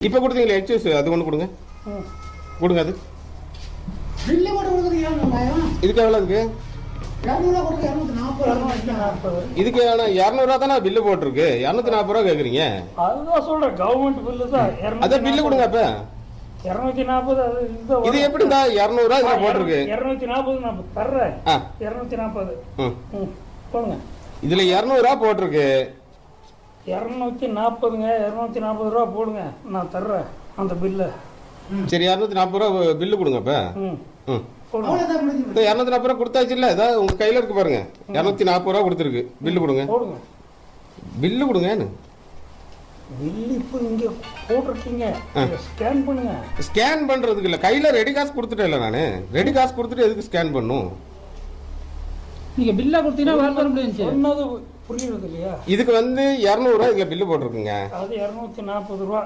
இப்போ கொடுத்தீங்களே எக்ஸூஸ் அது ஒன்று கொடுங்க. ம். கொடுங்க அது. பில்லு வெங்காயம் இதுக்கு எவ்வளோ இருக்கு? இதுக்கு இரநூறுவா தானே பில்லு போட்டிருக்கு. இரநூத்தி நாற்பது ரூபா கேட்குறீங்க அதுதான் சொல்றேன் கவர்மெண்ட் பில்லு தான். அதான் பில்லு கொடுங்க அப்போ. இரநூத்தி நாற்பது அது இது எப்படிடா இரநூறுவா இதில் போட்டிருக்கு? இரநூத்தி நாற்பது நான் தர்றேன். இரநூத்தி நாற்பது. போடுங்க. இதில் இரநூறுவா போட்டிருக்கு. இரநூத்தி நாற்பதுங்க இரநூத்தி நாற்பது ரூபா போடுங்க நான் தர்றேன் அந்த பில்லை சரி இரநூத்தி நாற்பது ரூபா பில்லு கொடுங்க அப்போ. இந்த இரநூத்தி நாற்பது ரூபா கொடுத்தாச்சு இல்லை ஏதாவது உங்கள் கையில் இருக்கு பாருங்க. இரநூத்தி நாற்பது ரூபா கொடுத்துருக்கு. பில்லு கொடுங்க. போடுங்க. பில்லு கொடுங்கன்னு. பில்லு இப்போ இங்கே போட்டிருக்கீங்க. ஸ்கேன் பண்ணுங்க. ஸ்கேன் பண்ணுறதுக்கு இல்லை கையில் ரெடி காசு கொடுத்துட்டேன் இல்லை நான் ரெடி காசு கொடுத்துட்டு எதுக்கு ஸ்கேன் பண்ணும்? நீங்க பில்லா கொடுத்தீங்கன்னா வேலை தர முடியும் சொன்னது புரியுறது இல்லையா இதுக்கு வந்து இரநூறுவா இதில் பில்லு போட்டிருக்குங்க. அது இரநூத்தி நாற்பது ரூபா.